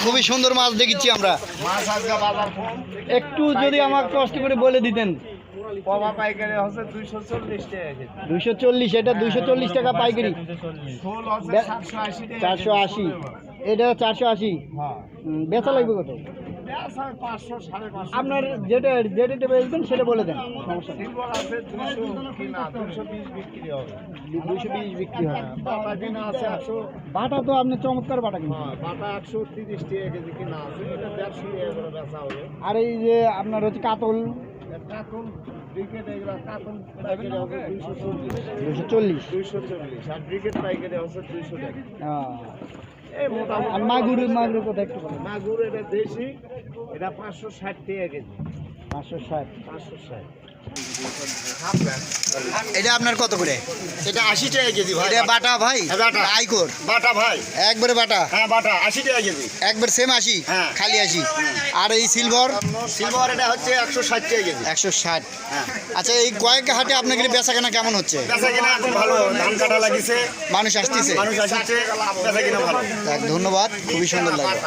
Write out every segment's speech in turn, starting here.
খুবই সুন্দর মাছ দেখেছি আমরা। একটু যদি আমাকে কষ্ট করে বলে দিতেন। কমা পাইকারি হচ্ছে দুইশো চল্লিশ টাকা দুইশো চল্লিশ এটা দুইশো চল্লিশ পাইকারি। টাকা চারশো আশি এটা চারশো আশি। হ্যাঁ। বেচা লাগবে কত? হয় আপনার যেটা যে রেটে বেচবেন সেটা বলে দেন। সমস্যা বিশ বিক্রি হয় হ্যাঁ, বাটা তো আপনি চমৎকার বাটা হ্যাঁ বাটা একশো তিরিশ টাকা কেজি কিনা আছে আর এই যে আপনার হচ্ছে কাতল। কাতল চল্লিশ। দুশো চল্লিশ। আর পাইকারি টাকা। মাগুর মাগুর কথা একটু মাগুর এটা দেশি এটা পাঁচশো ষাট টাকা কেজি। পাঁচশো ষাট। পাঁচশো ষাট। এটা আপনার কত করে? এটা আশি টাকা কেজি ভাই এটা বাটা। ভাই? হ্যাঁ, বাটা। আইকোর বাটা ভাই। একবারে বাটা? হ্যাঁ বাটা। আশি টাকা কেজি। একবার সেম আশি? হ্যাঁ। খালি আশি? আর এই সিলভার সিলভার এটা হচ্ছে একশো ষাট টাকা কেজি। একশো ষাট। হ্যাঁ। আচ্ছা এই কয়েক হাটে আপনাকে বেচা কেনা কেমন হচ্ছে? বেচা কিনা এখন ভালো। ধান কাটা লাগিছে। মানুষ আসতেছে। মানুষ আসছে বেচা কিনা ভালো ধন্যবাদ। খুবই সুন্দর আমার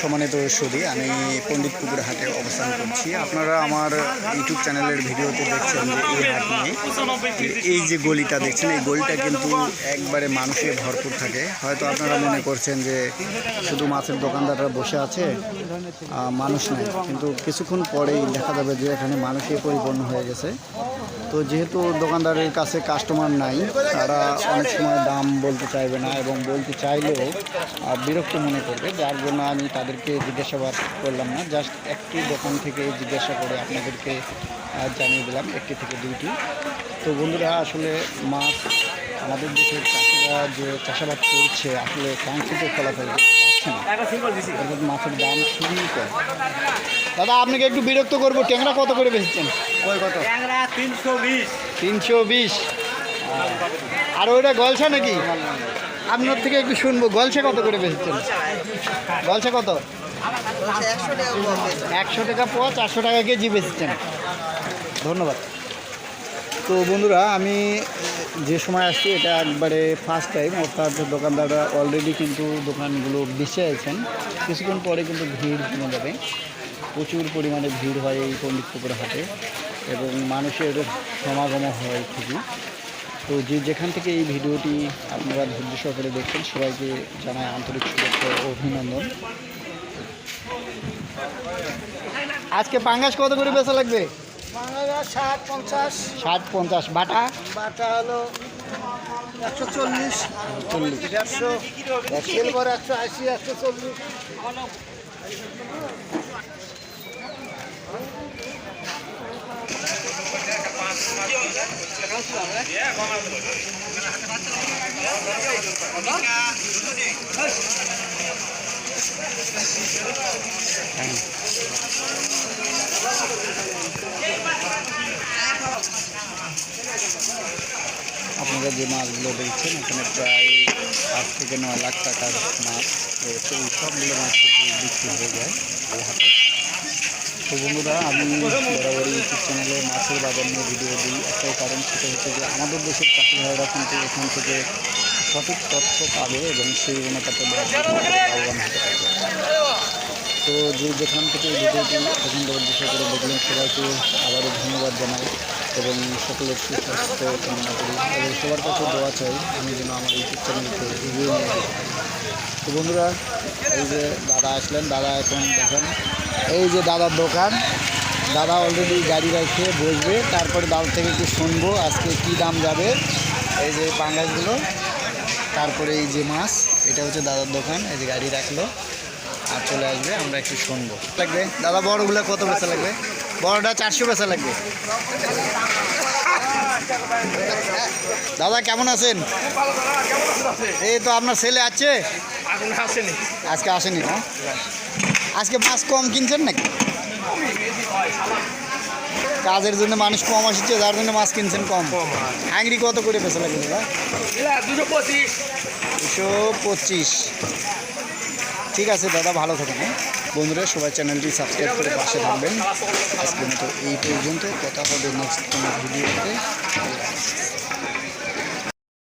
সমানিত সুদী, আমি পণ্ডিত পুকুর হাটে অবস্থান করছি। আপনারা আমার ইউটিউব চ্যানেলের ভিডিওতে দেখছেন যে এই হাট নিয়ে। এই যে গলিটা দেখছেন, এই গলিটা কিন্তু একবারে মানুষে ভরপুর থাকে। হয়তো আপনারা মনে করছেন যে শুধু মাছের দোকানদাররা বসে আছে মানুষ নেই। কিন্তু কিছুক্ষণ পরেই দেখা যাবে যে এখানে মানুষে পরিপূর্ণ হয়ে গেছে। তো যেহেতু দোকানদারের কাছে কাস্টমার নাই, তারা অনেক সময় দাম বলতে চাইবে না এবং বলতে চাইলেও বিরক্ত মনে করবে। যার জন্য আমি তাদেরকে জিজ্ঞাসাবাদ করলাম না। জাস্ট একটি দোকান থেকে জিজ্ঞাসা করে আপনাদেরকে জানিয়ে দিলাম, একটি থেকে দুইটি। তো বন্ধুরা, আসলে মাছ আমাদের দেশের চাষিরা যে চাষাবাদ করছে, আসলে কাঙ্ক্ষিত ফলাফল না মাছের দাম খুবই কম দাদা আপনাকে একটু বিরক্ত করব। ট্যাংরা কত করে বেচছেন? ওই কত? তিনশো বিশ। তিনশো বিশ। আর ওইটা গলসা নাকি? আপনার থেকে একটু শুনব। গলসা কত করে বেচছেন? গলসা কত? একশো টাকা পোয়া চারশো টাকা কেজি বেচছেন। ধন্যবাদ। তো বন্ধুরা, আমি যে সময় আসছি, এটা একবারে ফার্স্ট টাইম অর্থাৎ দোকানদাররা অলরেডি কিন্তু দোকানগুলো বেঁচে আছেন। কিছুক্ষণ পরে কিন্তু ভিড় কমে যাবে। প্রচুর পরিমাণে ভিড় হয় এই পণ্ডিত পুকুর হাটে এবং মানুষের সমাগম হয় ঠিকই। তো যে যেখান থেকে এই ভিডিওটি আপনারা ধৈর্য সহকারে দেখছেন, সবাইকে জানায় আন্তরিক শুভেচ্ছা অভিনন্দন। আজকে পাঙ্গাস কত করে বেচা লাগবে? ষাট পঞ্চাশ। ষাট পঞ্চাশ বাটা? বাটা হলো একশো চল্লিশ। চল্লিশ। দেড়শো। সিলভার একশো আশি একশো চল্লিশ। আপনারা যে মাছগুলো দেখছেন, এখানে প্রায় আট থেকে নয় লাখ টাকার মাছ রয়েছে। এই সবগুলো মাছ বিক্রি হয়ে যায় হাটে। তো বন্ধুরা, আমি বরাবরই ইউটিউব চ্যানেলে মাছের বাজার নিয়ে ভিডিও দিই। একটাই কারণ সেটা হচ্ছে যে আমাদের দেশের চাষি ভাইরা কিন্তু এখান থেকে সঠিক তথ্য পাবে এবং সেই অনুপাতে লাভবান হতে পারবে। তো যে যেখান থেকে ভিডিওটি এখন ধরে বিষয় করে দেখলেন সবাইকে আবারও ধন্যবাদ জানাই এবং সকলের সুস্বাস্থ্য কামনা করি। এবং সবার কাছে দোয়া চাই আমি যেন আমার ইউটিউব চ্যানেলকে এগিয়ে নিয়ে যেতে। তো বন্ধুরা এই যে দাদা আসলেন দাদা এখন দেখেন এই যে দাদার দোকান দাদা অলরেডি গাড়ি রেখে বসবে তারপরে দাদা থেকে একটু শুনব আজকে কী দাম যাবে এই যে পাঙ্গাসগুলো তারপরে এই যে মাছ, এটা হচ্ছে দাদার দোকান, এই যে গাড়ি রাখল। আর চলে আসবে, আমরা একটু শুনব। লাগবে? দাদা, বড়গুলো কত বেচা লাগবে? বড়টা চারশো বেচা লাগবে। দাদা, কেমন আছেন? এই তো আপনার ছেলে আছে? আজকে আসেনি। আজকে মাছ কম কিনছেন নাকি? কাজের জন্য মানুষ কম আসছে যার জন্য মাছ কিনছেন কম। হ্যাংরি কত করে পেছে লাগে দুশো পঁচিশ। দুশো পঁচিশ। ঠিক আছে দাদা ভালো থাকেন হ্যাঁ? বন্ধুরা সবাই চ্যানেলটি সাবস্ক্রাইব করে পাশে থাকবেন। আজকে মতো এই পর্যন্ত কথা হবে নেক্সট কোনো ভিডিওতে।